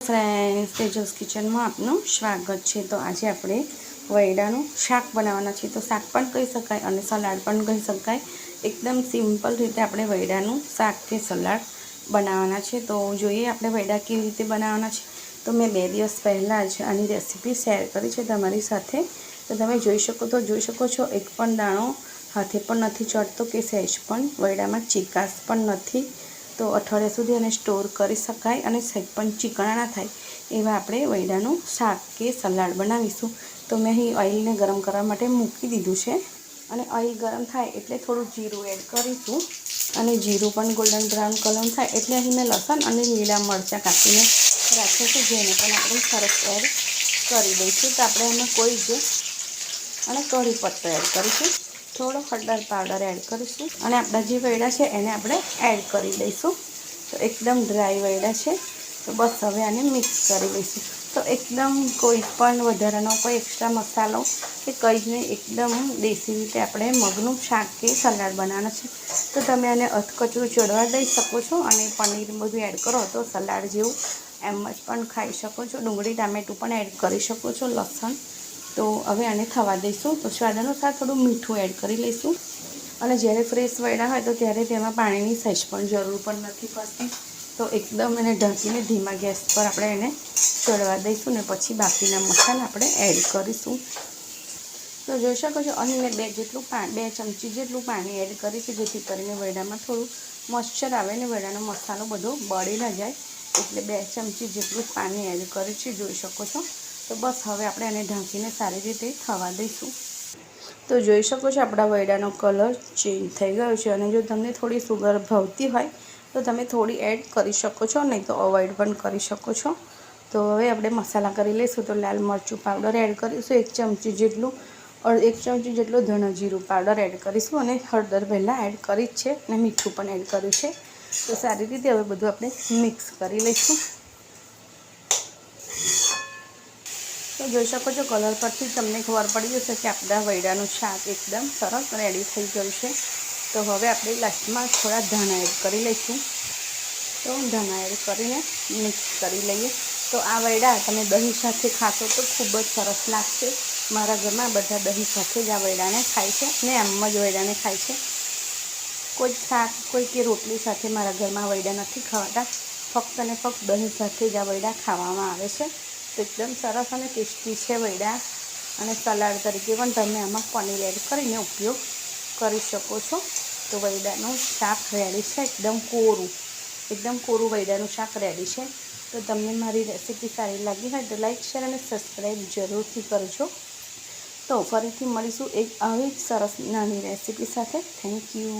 Friends Tejas કિચનમાં આપનું સ્વાગત છે. તો આજે આપણે વૈડાનું શાક બનાવવાના છે તો શાક પણ કહી શકાય અને સલાડ પણ કહી શકાય. એકદમ સિમ્પલ રીતે આપણે વૈડાનું શાક કે સલાડ બનાવવાના છે. તો જોઈએ આપણે વૈડા કેવી રીતે બનાવવાના છે. તો મેં બે દિવસ પહેલાં જ આની રેસીપી શેર કરી છે તમારી સાથે. તો તમે જોઈ શકો તો જોઈ શકો છો, એક પણ દાણો હાથે પણ નથી ચડતો કે સહેજ પણ. વૈડામાં ચિકાસ પણ નથી. તો અઠવાડિયા સુધી એને સ્ટોર કરી શકાય અને સહેજ પણ ચીકણા ના થાય એવા આપણે વૈડાનું શાક કે સલાડ બનાવીશું. તો મેં અહીં ઓઇલને ગરમ કરવા માટે મૂકી દીધું છે અને ઓઇલ ગરમ થાય એટલે થોડું જીરું એડ કરીશું અને જીરું પણ ગોલ્ડન બ્રાઉન કલર થાય એટલે અહીં મેં લસણ અને લીલા મરચાં કાપીને રાખ્યું છે, જેને પણ આપણે સરસ એડ કરી દઈશું. તો આપણે એમાં કોઈ જ અને કઢી પત્તો એડ કરીશું. થોડો હળદર પાવડર એડ કરીશું. અને આપણા જે વૈડા છે એને આપણે એડ કરી દઈશું. તો એકદમ ડ્રાય વૈડા છે. તો બસ હવે આને મિક્સ કરી દઈશું તો એકદમ કોઈ પણ વધારાનો કોઈ એક્સ્ટ્રા મસાલો કે કંઈ જ નહીં, એકદમ દેશી રીતે આપણે મગનું શાક કે સલાડ બનાવવાનું છે. તો તમે આને અથકચરું ચડવા દઈ શકો છો અને પનીર બધું એડ કરો તો સલાડ જેવું એમ જ પણ ખાઈ શકો છો. ડુંગળી, ટામેટું પણ એડ કરી શકો છો, લસણ. તો હવે આને થવા દઈશું. તો સ્વાદ અનુસાર થોડું મીઠું એડ કરી લઈશું. અને જ્યારે ફ્રેશ વળ્યા હોય તો ત્યારે તેમાં પાણીની સહેજ પણ જરૂર પણ નથી પડતી. તો એકદમ એને ઢાંકીને ધીમા ગેસ પર આપણે એને ચડવા દઈશું ને પછી બાકીના મસાલા આપણે એડ કરીશું. તો જોઈ શકો છો, અહીં મેં બે જેટલું પા, બે ચમચી જેટલું પાણી એડ કરીશું જેથી કરીને વડામાં થોડું મોઇશ્ચર આવે ને વડાનો મસાલો બધો બળી ન જાય. એટલે બે ચમચી જેટલું પાણી એડ કરીશું જોઈ શકો છો. તો બસ હવે આપણે એને ઢાંકીને સારી રીતે થવા દઈશું. તો જોઈ શકો છો આપણા વૈડાનો કલર ચેન્જ થઈ ગયો છે અને જો તમને થોડી સુગર ભાવતી હોય તો તમે થોડી એડ કરી શકો છો, નહીં તો અવોઇડ પણ કરી શકો છો. તો હવે આપણે મસાલા કરી લઈશું તો લાલ મરચું પાવડર એડ કરીશું, એક ચમચી જેટલું એક ચમચી જેટલું ધણા જીરું પાવડર એડ કરીશું અને હળદર પહેલાં એડ કરી જ છે અને મીઠું પણ એડ કર્યું છે. તો સારી રીતે હવે બધું આપણે મિક્સ કરી લઈશું. તો જોઈ શકો છો કલર પરથી તમને ખબર પડી જશે કે આપણા વૈડાનું શાક એકદમ સરસ રેડી થઈ ગયું છે. તો હવે આપણે લાસ્ટમાં થોડા ધાણા એડ કરી લઈશું. તો ધાણા એડ કરીને મિક્સ કરી લઈએ. તો આ વૈડા તમે દહીં સાથે ખાશો તો ખૂબ જ સરસ લાગશે. મારા ઘરમાં બધા દહીં સાથે જ આ વૈડાને ખાય છે ને આમ જ વૈડાને ખાય છે. કોઈ શાક, કોઈ કે રોટલી સાથે મારા ઘરમાં વૈડા નથી ખવાતા. ફક્ત અને ફક્ત દહીં સાથે જ આ વૈડા ખાવામાં આવે છે. તો એકદમ સરસ અને ટેસ્ટી છે વૈડા અને સલાડ તરીકે પણ તમે આમાં પનીર એડ કરીને ઉપયોગ કરી શકો છો. તો વૈડાનું શાક રેડી છે, એકદમ કોરું એકદમ કોરું વૈડાનું શાક રેડી છે. તો તમને મારી રેસીપી સારી લાગી હોય તો લાઈક, શેર અને સબસ્ક્રાઈબ જરૂરથી કરજો. તો ફરીથી મળીશું એક આવી જ સરસ નાની રેસીપી સાથે. Thank you.